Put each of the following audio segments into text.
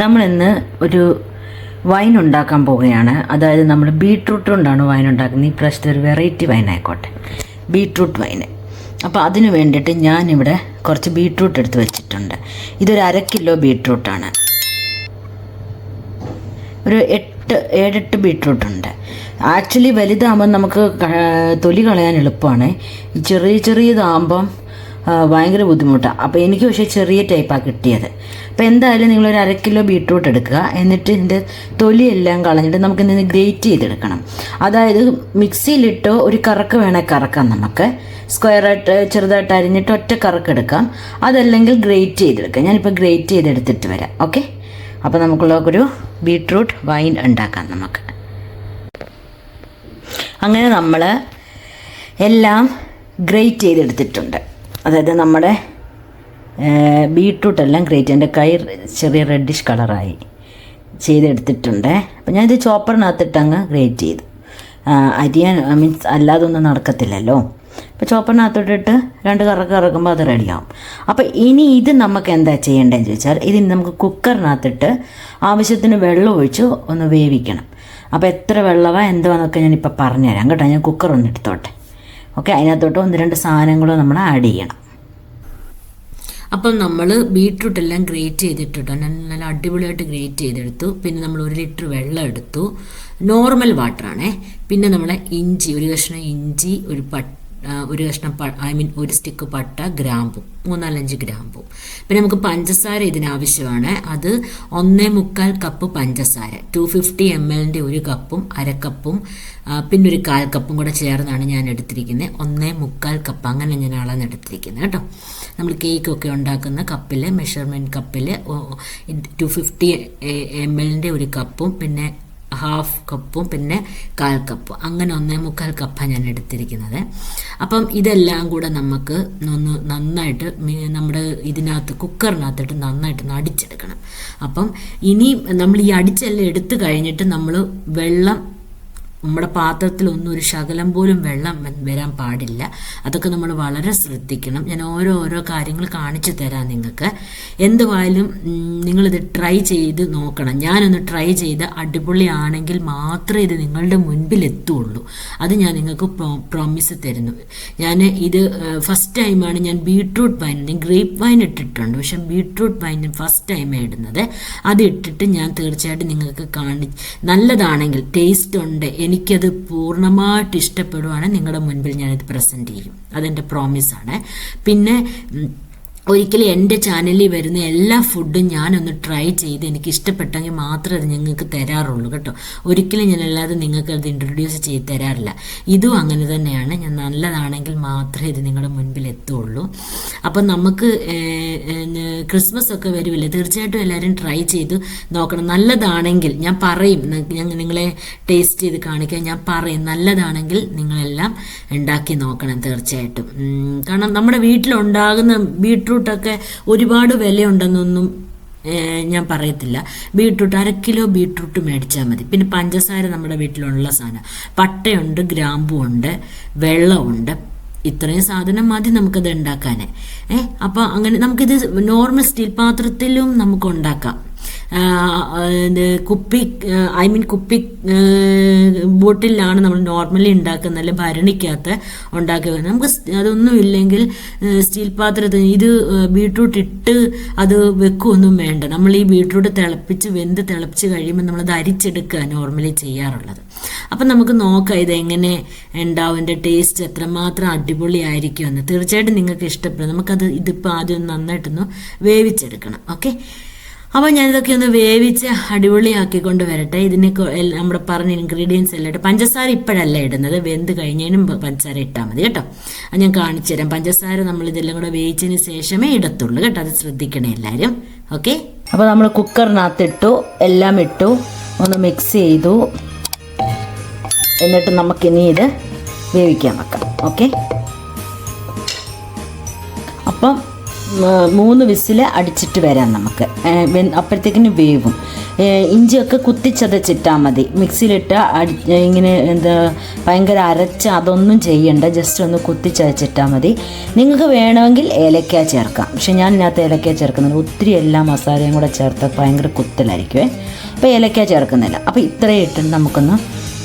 നമ്മളിന്ന് ഒരു വൈൻ ഉണ്ടാക്കാൻ പോവുകയാണ്. അതായത് നമ്മൾ ബീട്രൂട്ട് കൊണ്ടാണ് വൈൻ ഉണ്ടാക്കുന്നത്. ഈ പ്രാവശ്യത്തെ ഒരു വെറൈറ്റി വൈൻ ആയിക്കോട്ടെ. ബീട്രൂട്ട് വൈന് അപ്പോൾ അതിന് വേണ്ടിയിട്ട് ഞാനിവിടെ കുറച്ച് ബീട്രൂട്ട് എടുത്ത് വെച്ചിട്ടുണ്ട്. ഇതൊരു അര കിലോ ബീട്രൂട്ടാണ് ഒരു എട്ട് ഏഴെട്ട് ബീട്രൂട്ടുണ്ട് ആക്ച്വലി വലുതാകുമ്പം നമുക്ക് തൊലി കളയാൻ എളുപ്പമാണ്. ചെറിയ ചെറിയതാകുമ്പം ഭയങ്കര ബുദ്ധിമുട്ടാണ് അപ്പോൾ എനിക്ക് പക്ഷേ ചെറിയ ടൈപ്പാണ് കിട്ടിയത്. അപ്പോൾ എന്തായാലും നിങ്ങളൊരു അര കിലോ ബീട്രൂട്ട് എടുക്കുക. എന്നിട്ട് ഇതിന്റെ തൊലിയെല്ലാം കളഞ്ഞിട്ട് നമുക്ക് ഇതിന് ഗ്രേറ്റ് ചെയ്തെടുക്കണം. അതായത് മിക്സിയിലിട്ടോ ഒരു കറക്ക് വേണേൽ കറക്കാം നമുക്ക്. സ്ക്വയറായിട്ട് ചെറുതായിട്ട് അരിഞ്ഞിട്ട് ഒറ്റ കറക്ക് എടുക്കാം. അതല്ലെങ്കിൽ ഗ്രേറ്റ് ചെയ്തെടുക്കാം. ഞാനിപ്പോൾ ഗ്രേറ്റ് ചെയ്തെടുത്തിട്ട് വരാം. ഓക്കെ? അപ്പോൾ നമുക്കുള്ള ഒരു ബീട്രൂട്ട് വൈൻ ഉണ്ടാക്കാം നമുക്ക്. അങ്ങനെ നമ്മൾ എല്ലാം ഗ്രേറ്റ് ചെയ്തെടുത്തിട്ടുണ്ട്. അതായത് നമ്മുടെ ബീട്രൂട്ട് എല്ലാം ഗ്രേറ്റ് എന്റെ കൈ ചെറിയ റെഡിഷ് കളറായി ചെയ്തെടുത്തിട്ടുണ്ട്. അപ്പം ഞാനിത് ചോപ്പറിനകത്തിട്ട് അങ്ങ് ഗ്രേറ്റ് ചെയ്തു. അരിയാൻ മീൻസ് അല്ലാതെ ഒന്നും നടക്കത്തില്ലല്ലോ. അപ്പോൾ ചോപ്പറിനകത്തോട്ടിട്ട് രണ്ട് കറക്ക് കറക്കുമ്പോൾ അത് റെഡിയാവും അപ്പോൾ ഇനി ഇത് നമുക്ക് എന്താ ചെയ്യേണ്ടതെന്ന് ചോദിച്ചാൽ ഇതിന് നമുക്ക് കുക്കറിനകത്തിട്ട് ആവശ്യത്തിന് വെള്ളം ഒഴിച്ച് ഒന്ന് വേവിക്കണം. അപ്പോൾ എത്ര വെള്ളമാണ് എന്തുവാന്നൊക്കെ ഞാനിപ്പോൾ പറഞ്ഞുതരാം. കേട്ടോ ഞാൻ കുക്കർ ഒന്ന് എടുത്തോട്ടെ. ഓക്കെ അതിനകത്തോട്ട് ഒന്ന് രണ്ട് സാധനങ്ങളും നമ്മൾ ആഡ് ചെയ്യണം. അപ്പം നമ്മൾ ബീട്രൂട്ട് എല്ലാം ഗ്രേറ്റ് ചെയ്തിട്ടുണ്ട് നല്ല അടിപൊളിയായിട്ട് ഗ്രേറ്റ് ചെയ്തെടുത്തു. പിന്നെ നമ്മൾ ഒരു ലിറ്റർ വെള്ളം എടുത്തു. നോർമൽ വാട്ടറാണേ. പിന്നെ നമ്മളെ ഇഞ്ചി ഒരു കഷ്ണം ഇഞ്ചി ഒരു പട്ട ഒരു കഷ്ണം ഐ മീൻ ഒരു സ്റ്റിക്ക് പട്ട ഗ്രാമ്പും മൂന്നാലഞ്ച് ഗ്രാമ്പും. പിന്നെ നമുക്ക് പഞ്ചസാര ഇതിനാവശ്യമാണ്. അത് ഒന്നേ മുക്കാൽ കപ്പ് പഞ്ചസാര ടു ഫിഫ്റ്റി എം എല്ലിന്റെ ഒരു കപ്പും അരക്കപ്പും പിന്നെ ഒരു കാൽ കപ്പും കൂടെ ചേർന്നാണ് ഞാൻ എടുത്തിരിക്കുന്നത് ഒന്നേ മുക്കാൽ കപ്പ് അങ്ങനെ ഞാൻ അളന്ന് എടുത്തിരിക്കുന്നത് കേട്ടോ. നമ്മൾ കേക്കൊക്കെ ഉണ്ടാക്കുന്ന കപ്പിൽ മെഷർമെന്റ് കപ്പിൽ ടു ഫിഫ്റ്റി എം എല്ലിന്റെ ഒരു കപ്പും പിന്നെ ഹാഫ് കപ്പും പിന്നെ കാൽ കപ്പ് അങ്ങനെ ഒന്നേ മുക്കാൽ കപ്പാണ് ഞാൻ എടുത്തിരിക്കുന്നത്. അപ്പം ഇതെല്ലാം കൂടെ നമുക്ക് ഒന്ന് നന്നായിട്ട് നമ്മുടെ ഇതിനകത്ത് കുക്കറിനകത്തിട്ട് നന്നായിട്ട് അടിച്ചെടുക്കണം അപ്പം ഇനി നമ്മൾ ഈ അടിച്ചെല്ലാം എടുത്തു കഴിഞ്ഞിട്ട് നമ്മൾ വെള്ളം നമ്മുടെ പാത്രത്തിലൊന്നും ഒരു ശകലം പോലും വെള്ളം വരാൻ പാടില്ല. അതൊക്കെ നമ്മൾ വളരെ ശ്രദ്ധിക്കണം. ഞാൻ ഓരോ ഓരോ കാര്യങ്ങൾ കാണിച്ചു തരാം നിങ്ങൾക്ക്. എന്തുവായാലും നിങ്ങളിത് ട്രൈ ചെയ്ത് നോക്കണം. ഞാനൊന്ന് ട്രൈ ചെയ്ത് അടിപൊളിയാണെങ്കിൽ മാത്രമേ ഇത് നിങ്ങളുടെ മുൻപിൽ എത്തുള്ളൂ അത് ഞാൻ നിങ്ങൾക്ക് പ്രോമിസ് തരുന്നു. ഞാൻ ഇത് ഫസ്റ്റ് ടൈമാണ് ഞാൻ ബീട്രൂട്ട് വൈൻ ഗ്രേപ്പ് വൈൻ ഇട്ടിട്ടുണ്ട്. പക്ഷെ ബീട്രൂട്ട് വൈൻ ഫസ്റ്റ് ടൈമാണ് ഇടുന്നത്. അത് ഇട്ടിട്ട് ഞാൻ തീർച്ചയായിട്ടും നിങ്ങൾക്ക് കാണി നല്ലതാണെങ്കിൽ ടേസ്റ്റ് ഉണ്ട് എനിക്കത് പൂർണമായിട്ട് ഇഷ്ടപ്പെടുവാണെങ്കിൽ നിങ്ങളുടെ മുൻപിൽ ഞാനിത് പ്രസന്റ് ചെയ്യും. അതെന്റെ പ്രോമിസാണ് പിന്നെ ഒരിക്കലും എന്റെ ചാനലിൽ വരുന്ന എല്ലാ ഫുഡും ഞാനൊന്ന് ട്രൈ ചെയ്ത് എനിക്ക് ഇഷ്ടപ്പെട്ടെങ്കിൽ മാത്രമേ അത് ഞങ്ങൾക്ക് തരാറുള്ളൂ കേട്ടോ. ഒരിക്കലും ഞാൻ അല്ലാതെ നിങ്ങൾക്ക് അത് ഇൻട്രൊഡ്യൂസ് ചെയ്ത് തരാറില്ല. ഇതും അങ്ങനെ തന്നെയാണ്. ഞാൻ നല്ലതാണെങ്കിൽ മാത്രമേ ഇത് നിങ്ങളുടെ മുൻപിൽ എത്തുള്ളൂ. അപ്പം നമുക്ക് ക്രിസ്മസ് ഒക്കെ വരുമല്ലേ? തീർച്ചയായിട്ടും എല്ലാവരും ട്രൈ ചെയ്ത് നോക്കണം. നല്ലതാണെങ്കിൽ ഞാൻ പറയും. ഞാൻ നിങ്ങളെ ടേസ്റ്റ് ചെയ്ത് കാണിക്കാൻ ഞാൻ പറയും. നല്ലതാണെങ്കിൽ നിങ്ങളെല്ലാം ഉണ്ടാക്കി നോക്കണം തീർച്ചയായിട്ടും. കാരണം നമ്മുടെ വീട്ടിലുണ്ടാകുന്ന ബീട്രൂട്ടൊക്കെ ഒരുപാട് വിലയുണ്ടെന്നൊന്നും ഏഹ്, ഞാൻ പറയത്തില്ല. ബീട്രൂട്ട് അര കിലോ ബീട്രൂട്ട് മേടിച്ചാൽ മതി. പിന്നെ പഞ്ചസാര നമ്മുടെ വീട്ടിലുള്ള സാധനം. പട്ടയുണ്ട് ഗ്രാമ്പുണ്ട് വെള്ളമുണ്ട്. ഇത്രയും സാധനം മതി നമുക്കത് ഉണ്ടാക്കാൻ ഏ അപ്പോൾ അങ്ങനെ നമുക്കിത് നോർമൽ സ്റ്റീൽ പാത്രത്തിലും നമുക്ക് ഉണ്ടാക്കാം കുപ്പി ഐ മീൻ കുപ്പി ബോട്ടിലാണ് നമ്മൾ നോർമലി ഉണ്ടാക്കുന്നത് അല്ലെ ഭരണിക്കകത്ത് ഉണ്ടാക്കി വെക്കുന്നത്. നമുക്ക് അതൊന്നും ഇല്ലെങ്കിൽ സ്റ്റീൽ പാത്രത്തിൽ ഇത് ബീട്രൂട്ട് ഇട്ട് അത് വെക്കുകയൊന്നും വേണ്ട. നമ്മൾ ഈ ബീട്രൂട്ട് തിളപ്പിച്ച് വെന്ത് തിളപ്പിച്ച് കഴിയുമ്പോൾ നമ്മളത് അരിച്ചെടുക്കുക നോർമലി ചെയ്യാറുള്ളത്. അപ്പം നമുക്ക് നോക്കാം ഇത് എങ്ങനെ ഉണ്ടാവും എന്റെ ടേസ്റ്റ് എത്രമാത്രം അടിപൊളിയായിരിക്കും എന്ന് തീർച്ചയായിട്ടും നിങ്ങൾക്ക് ഇഷ്ടപ്പെടും. നമുക്കത് ഇതിപ്പോൾ ആദ്യം നന്നായിട്ടൊന്ന് വേവിച്ചെടുക്കണം. ഓക്കെ? അപ്പോൾ ഞാനിതൊക്കെ ഒന്ന് വേവിച്ച് അടിപൊളിയാക്കിക്കൊണ്ട് വരട്ടെ. ഇതിനെ നമ്മുടെ പറഞ്ഞ ഇൻഗ്രീഡിയൻസ് എല്ലാം ഇട്ട് പഞ്ചസാര ഇപ്പോഴല്ല ഇടുന്നത്. വെന്ത് കഴിഞ്ഞതിനും പഞ്ചസാര ഇട്ടാൽ മതി കേട്ടോ. അത് ഞാൻ കാണിച്ചു തരാം. പഞ്ചസാര നമ്മൾ ഇതെല്ലാം കൂടെ വേവിച്ചതിന് ശേഷമേ ഇടത്തുള്ളൂ കേട്ടോ. അത് ശ്രദ്ധിക്കണേ എല്ലാവരും ഓക്കെ? അപ്പോൾ നമ്മൾ കുക്കറിനകത്തിട്ടു എല്ലാം ഇട്ടു ഒന്ന് മിക്സ് ചെയ്തു. എന്നിട്ട് നമുക്കിനി ഇത് വേവിക്കാൻ വെക്കാം. ഓക്കെ? അപ്പം മൂന്ന് വിസിൽ അടിച്ചിട്ട് വരാം നമുക്ക്. അപ്പോഴത്തേക്കിന് വേവും. ഇഞ്ചിയൊക്കെ കുത്തിച്ചതച്ചിട്ടാൽ മതി. മിക്സിയിലിട്ട് അടി ഇങ്ങനെ എന്താ ഭയങ്കര അരച്ച് അതൊന്നും ചെയ്യണ്ട. ജസ്റ്റ് ഒന്ന് കുത്തിച്ചതച്ചിട്ടാൽ മതി. നിങ്ങൾക്ക് വേണമെങ്കിൽ ഏലക്ക ചേർക്കാം. പക്ഷെ ഞാൻ ഇതിനകത്ത് ഏലക്ക ചേർക്കുന്നില്ല. ഒത്തിരി എല്ലാ മസാലയും കൂടെ ചേർത്ത് ഭയങ്കര കുത്തലായിരിക്കുമേ അപ്പോൾ ഏലക്ക ചേർക്കുന്നില്ല. അപ്പോൾ ഇത്രയും ഇട്ടിട്ട് നമുക്കൊന്ന്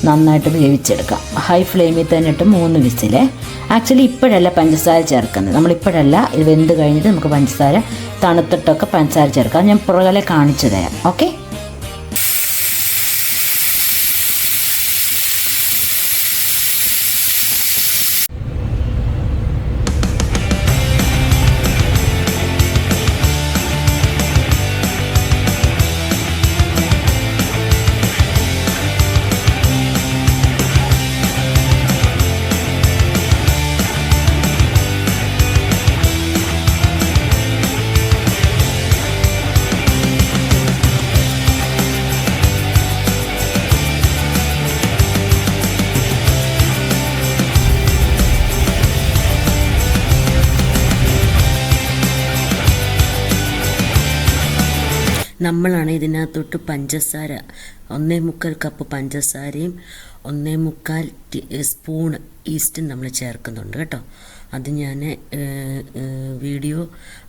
നന്നായിട്ട് വേവിച്ചെടുക്കാം. ഹൈ ഫ്ലെയിമിൽ തന്നെ ഇട്ട് മൂന്ന് വിസിൽ ആക്ച്വലി ഇപ്പോഴല്ല പഞ്ചസാര ചേർക്കുന്നത്. നമ്മളിപ്പോഴല്ല ഇത് വെന്ത് കഴിഞ്ഞിട്ട് നമുക്ക് പഞ്ചസാര തണുത്തിട്ടൊക്കെ പഞ്ചസാര ചേർക്കാം. ഞാൻ പുറകെ കാണിച്ചു തരാം. ഓക്കെ നമ്മളാണ് ഇതിനകത്തോട്ട് പഞ്ചസാര. ഒന്നേ മുക്കാൽ കപ്പ് പഞ്ചസാരയും ഒന്നേ മുക്കാൽ സ്പൂൺ ഈസ്റ്റും നമ്മൾ ചേർക്കുന്നുണ്ട് കേട്ടോ. അത് ഞാൻ വീഡിയോ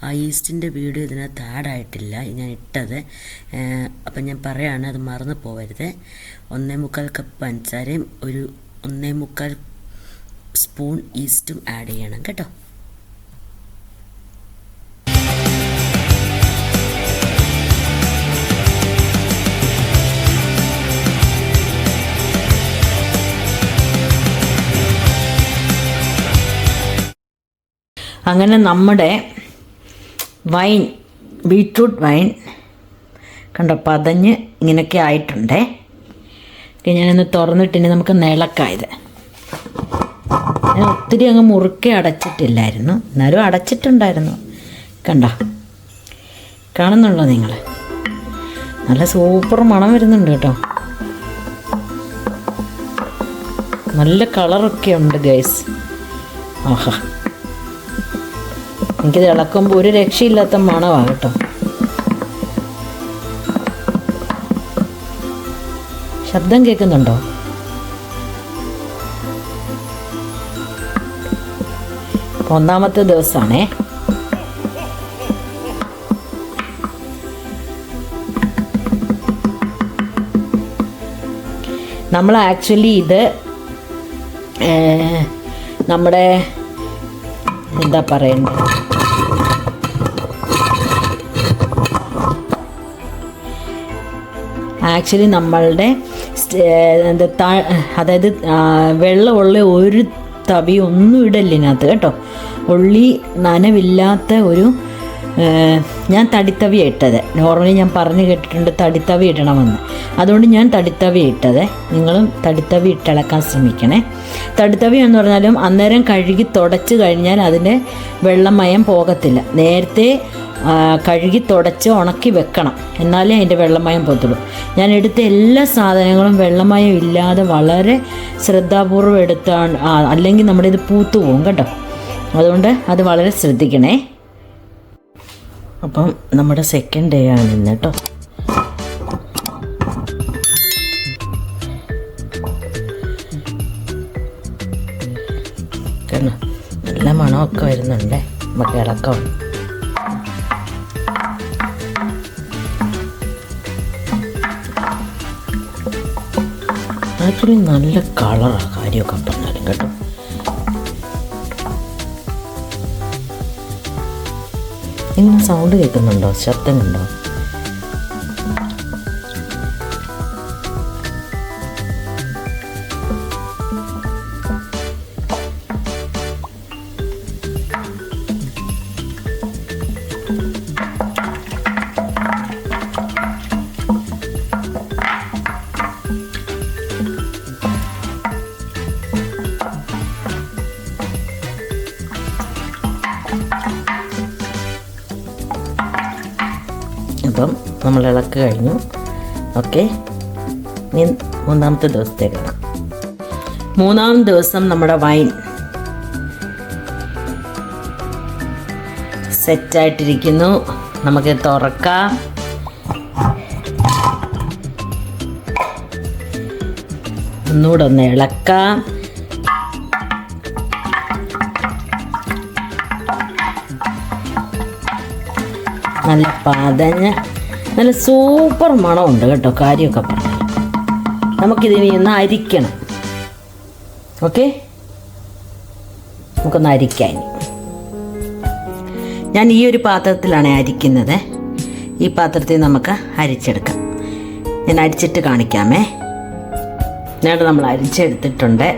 ആ ഈസ്റ്റിന്റെ വീഡിയോ ഇതിനകത്ത് ആഡായിട്ടില്ല ഞാൻ ഇട്ടത്. അപ്പം ഞാൻ പറയാണ് അത് മറന്നു പോകരുത് ഒന്നേ മുക്കാൽ കപ്പ് പഞ്ചസാരയും ഒരു ഒന്നേ മുക്കാൽ സ്പൂൺ ഈസ്റ്റും ആഡ് ചെയ്യണം കേട്ടോ. അങ്ങനെ നമ്മുടെ വൈൻ ബീട്രൂട്ട് വൈൻ കണ്ടോ പതഞ്ഞ് ഇങ്ങനെയൊക്കെ ആയിട്ടുണ്ടേ. ഞാനൊന്ന് തുറന്നിട്ടിനി നമുക്ക് നിളക്കായത് ഞാൻ ഒത്തിരി അങ്ങ് മുറുക്കെ അടച്ചിട്ടില്ലായിരുന്നു. എന്നാലും അടച്ചിട്ടുണ്ടായിരുന്നു. കണ്ടോ? കാണുന്നുണ്ടോ നിങ്ങൾ? നല്ല സൂപ്പർ മണം വരുന്നുണ്ട് കേട്ടോ. നല്ല കളറൊക്കെ ഉണ്ട് ഗൈസ്. ആഹാ. എനിക്കിത് ഇളക്കുമ്പോൾ ഒരു രക്ഷയില്ലാത്ത മണമാണ് കേട്ടോ. ശബ്ദം കേൾക്കുന്നുണ്ടോ? ഒന്നാമത്തെ ദിവസമാണേ നമ്മൾ ആക്ച്വലി ഇത് നമ്മുടെ എന്താ പറയണ്ടത് ആക്ച്വലി നമ്മളുടെ എന്താ താ- അതായത് വെള്ളമുള്ള ഒരു തവി ഒന്നും ഇടല്ലിനകത്ത് കേട്ടോ. ഉള്ളി നനവില്ലാത്ത ഒരു ഞാൻ തടിത്തവി ഇട്ടത്. നോർമലി ഞാൻ പറഞ്ഞു കേട്ടിട്ടുണ്ട് തടിത്തവി ഇടണമെന്ന്. അതുകൊണ്ട് ഞാൻ തടിത്തവി ഇട്ടത്. നിങ്ങളും തടിത്തവി ഇട്ടിളക്കാൻ ശ്രമിക്കണേ. തടിത്തവി എന്ന് പറഞ്ഞാലും അന്നേരം കഴുകി തുടച്ച് കഴിഞ്ഞാൽ അതിന്റെ വെള്ളമയം പോകത്തില്ല. നേരത്തെ കഴുകി തുടച്ച് ഉണക്കി വെക്കണം. എന്നാലേ അതിന്റെ വെള്ളമയം പോത്തുള്ളൂ ഞാൻ എടുത്ത എല്ലാ സാധനങ്ങളും വെള്ളമയം ഇല്ലാതെ വളരെ ശ്രദ്ധാപൂർവം എടുത്താണ് അല്ലെങ്കിൽ നമ്മുടെ ഇത് പൂത്തു പോകും കേട്ടോ. അതുകൊണ്ട് അത് വളരെ ശ്രദ്ധിക്കണേ. അപ്പം നമ്മുടെ സെക്കൻഡ് ഡേ ആണ് ഇന്ന് കേട്ടോ നല്ല മണമൊക്കെ വരുന്നുണ്ടേ നമുക്ക് ഇളക്കം ആക്ച്വലി നല്ല കളറാണ് കാര്യമൊക്കെ പറഞ്ഞാലും കേട്ടോ. ഇങ്ങനെ സൗണ്ട് കേൾക്കുന്നുണ്ടോ? ശബ്ദമുണ്ടോ ഇപ്പം നമ്മൾ ഇളക്ക് കഴിഞ്ഞു. ഓക്കെ. ഇനി മൂന്നാമത്തെ ദിവസത്തേക്ക് മൂന്നാം ദിവസം നമ്മുടെ വൈൻ സെറ്റായിട്ടിരിക്കുന്നു നമുക്ക് തുറക്കാം. ഒന്നുകൂടെ ഒന്ന് ഇളക്കാം. നല്ല പതഞ്ഞ നല്ല സൂപ്പർ മണമുണ്ട് കേട്ടോ കാര്യമൊക്കെ പറഞ്ഞു നമുക്കിതിനി ഒന്ന് അരിക്കണം. ഓക്കെ? നമുക്കൊന്ന് അരിക്കാം ഞാൻ ഈ ഒരു പാത്രത്തിലാണ് അരിക്കുന്നത്. ഈ പാത്രത്തിൽ നമുക്ക് അരിച്ചെടുക്കാം. ഞാൻ അരിച്ചിട്ട് കാണിക്കാമേ. എന്നിട്ട് നമ്മൾ അരിച്ചെടുത്തിട്ടുണ്ട്.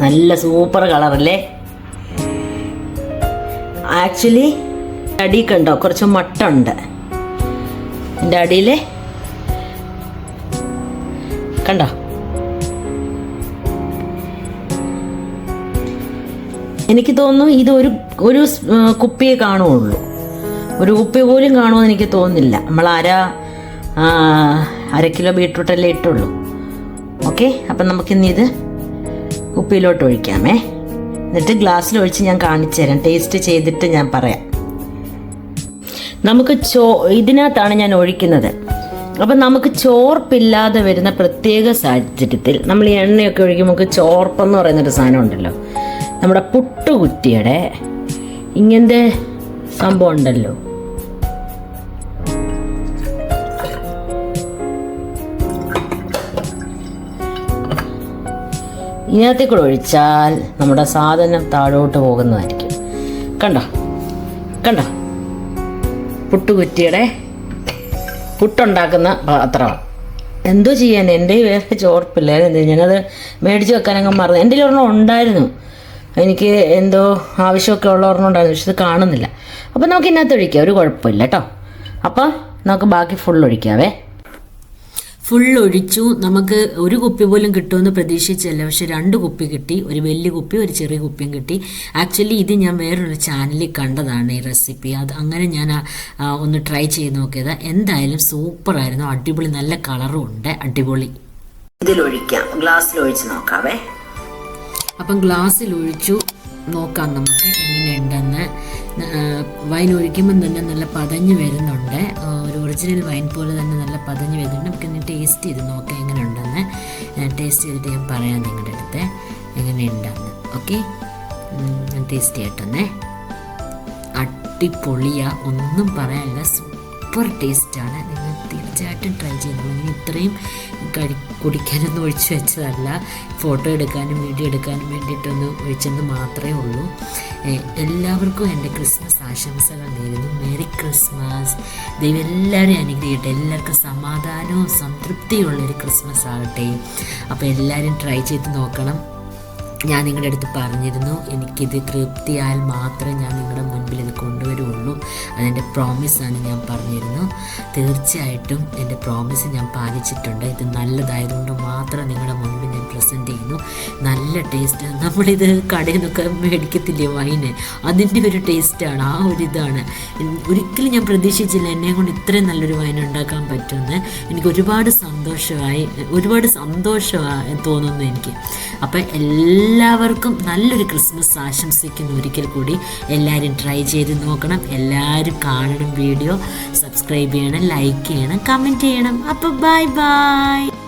നല്ല സൂപ്പർ കളറല്ലേ? ആക്ച്വലി അടി കണ്ടോ കുറച്ച് മട്ടുണ്ട്. എന്റെ അടിയിൽ കണ്ടോ? എനിക്ക് തോന്നുന്നു ഇത് ഒരു ഒരു കുപ്പിയെ കാണുള്ളൂ ഒരു കുപ്പി പോലും കാണുമെന്ന് എനിക്ക് തോന്നുന്നില്ല. നമ്മൾ അര അര കിലോ ബീട്രൂട്ടല്ലേ ഇട്ടുള്ളൂ. ഓക്കെ? അപ്പം നമുക്കിന്ന് ഇത് കുപ്പിയിലോട്ട് ഒഴിക്കാമേ. എന്നിട്ട് ഗ്ലാസ്സിൽ ഒഴിച്ച് ഞാൻ കാണിച്ചു തരാം ടേസ്റ്റ് ചെയ്തിട്ട് ഞാൻ പറയാം. നമുക്ക് ചോ ഇതിനകത്താണ് ഞാൻ ഒഴിക്കുന്നത്. അപ്പം നമുക്ക് ചോർപ്പില്ലാതെ വരുന്ന പ്രത്യേക സാഹചര്യത്തിൽ നമ്മൾ ഈ എണ്ണയൊക്കെ ഒഴിക്കുമ്പോൾ നമുക്ക് ചോർപ്പെന്ന് പറയുന്നൊരു സാധനം ഉണ്ടല്ലോ. നമ്മുടെ പുട്ടുകുറ്റിയുടെ ഇങ്ങനത്തെ സംഭവം ഉണ്ടല്ലോ. ഇതിനകത്തേക്ക് കൂടെ ഒഴിച്ചാൽ നമ്മുടെ സാധനം താഴോട്ട് പോകുന്നതായിരിക്കും. കണ്ടോ? കണ്ടോ? പുട്ടുകുറ്റിയുടെ പുട്ടുണ്ടാക്കുന്ന പാത്രമാണ് എന്തോ ചെയ്യാൻ എന്റെ വേറെ ചോർപ്പില്ലായിരുന്നു. ഞാനത് മേടിച്ച് വെക്കാനങ്ങ് മറന്നു. എന്റെ ഒരെണ്ണം ഉണ്ടായിരുന്നു. എനിക്ക് എന്തോ ആവശ്യമൊക്കെ ഉള്ള ഒരെണ്ണം ഉണ്ടായിരുന്നു പക്ഷെ ഇത് കാണുന്നില്ല. അപ്പോൾ നമുക്ക് ഇതിനകത്ത് ഒഴിക്കാം. ഒരു കുഴപ്പമില്ല കേട്ടോ. അപ്പോൾ നമുക്ക് ബാക്കി ഫുൾ ഒഴിക്കാവേ. ഫുൾ ഒഴിച്ചു. നമുക്ക് ഒരു കുപ്പി പോലും കിട്ടുമെന്ന് പ്രതീക്ഷിച്ചല്ല. പക്ഷെ രണ്ട് കുപ്പി കിട്ടി. ഒരു വലിയ കുപ്പി ഒരു ചെറിയ കുപ്പിയും കിട്ടി. ആക്ച്വലി ഇത് ഞാൻ വേറൊരു ചാനലിൽ കണ്ടതാണ് ഈ റെസിപ്പി അത് അങ്ങനെ ഞാൻ ഒന്ന് ട്രൈ ചെയ്ത് നോക്കിയത്. എന്തായാലും സൂപ്പറായിരുന്നു അടിപൊളി നല്ല കളറും ഉണ്ട്. അടിപൊളി. ഇതിലൊഴിക്കാം. ഗ്ലാസ്സിൽ ഒഴിച്ച് നോക്കാവേ. അപ്പം ഗ്ലാസ്സിൽ ഒഴിച്ചു നോക്കാം നമുക്ക് എങ്ങനെയുണ്ടെന്ന്. വൈൻ ഒഴിക്കുമ്പം തന്നെ നല്ല പതഞ്ഞ് വരുന്നുണ്ട്. ഒരു ഒറിജിനൽ വൈൻ പോലെ തന്നെ നല്ല പതഞ്ഞ് വരുന്നുണ്ട്. നമുക്ക് ഇനി ടേസ്റ്റ് ചെയ്ത് നോക്കാം എങ്ങനെയുണ്ടെന്ന്. ടേസ്റ്റ് ചെയ്തിട്ട് ഞാൻ പറയാം നിങ്ങളുടെ അടുത്ത് എങ്ങനെയുണ്ടെന്ന്. ഓക്കെ ടേസ്റ്റ് ചെയ്യട്ടെന്നേ. അടിപൊളിയാ. ഒന്നും പറയാനില്ല. സൂപ്പർ ടേസ്റ്റാണ് നിങ്ങൾ തീർച്ചയായിട്ടും ട്രൈ ചെയ്യണം ഇത്രയും കഴി കുടിക്കാനൊന്നും ഒഴിച്ചു വെച്ചതല്ല. ഫോട്ടോ എടുക്കാനും വീഡിയോ എടുക്കാനും വേണ്ടിയിട്ടൊന്ന് ഒഴിച്ചെന്ന് മാത്രമേ ഉള്ളൂ. എല്ലാവർക്കും എന്റെ ക്രിസ്മസ് ആശംസകൾ നേരുന്നു. Merry Christmas. ദൈവം എല്ലാവരെയും അനുഗ്രഹിക്കട്ടെ. എല്ലാവർക്കും സമാധാനവും സംതൃപ്തിയുള്ളൊരു ക്രിസ്മസ് ആകട്ടെ. അപ്പോൾ എല്ലാവരും ട്രൈ ചെയ്ത് നോക്കണം. ഞാൻ നിങ്ങളുടെ അടുത്ത് പറഞ്ഞിരുന്നു. എനിക്കിത് തൃപ്തിയായാൽ മാത്രമേ ഞാൻ നിങ്ങളുടെ മുൻപിൽ ഇത് കൊണ്ടുവരുള്ളൂ. അതെന്റെ പ്രോമിസാണ് ഞാൻ പറഞ്ഞിരുന്നു. തീർച്ചയായിട്ടും എന്റെ പ്രോമിസ് ഞാൻ പാലിച്ചിട്ടുണ്ട്. ഇത് നല്ലതായതുകൊണ്ട് മാത്രം നിങ്ങളുടെ മുൻപിൽ ഞാൻ പ്രസന്റ് ചെയ്യുന്നു. നല്ല ടേസ്റ്റ് നമ്മളിത് കടയിൽ നിന്നൊക്കെ മേടിക്കത്തില്ലേ വൈന് അതിന്റെ ഒരു ടേസ്റ്റാണ് ആ ഒരു ഇതാണ്. ഒരിക്കലും ഞാൻ പ്രതീക്ഷിച്ചില്ല എന്നെ കൊണ്ട് ഇത്രയും നല്ലൊരു വൈൻ ഉണ്ടാക്കാൻ പറ്റുമെന്ന്. എനിക്ക് ഒരുപാട് സന്തോഷമായി ഒരുപാട് സന്തോഷമായി തോന്നുന്നു എനിക്ക്. അപ്പം എല്ലാവർക്കും നല്ലൊരു ക്രിസ്മസ് ആശംസിക്കുന്നു. ഒരിക്കൽ കൂടി എല്ലാവരും ട്രൈ ചെയ്ത് നോക്കണം. എല്ലാവരും കാണണം വീഡിയോ. സബ്സ്ക്രൈബ് ചെയ്യണം ലൈക്ക് ചെയ്യണം കമന്റ് ചെയ്യണം. അപ്പോൾ ബൈ ബൈ.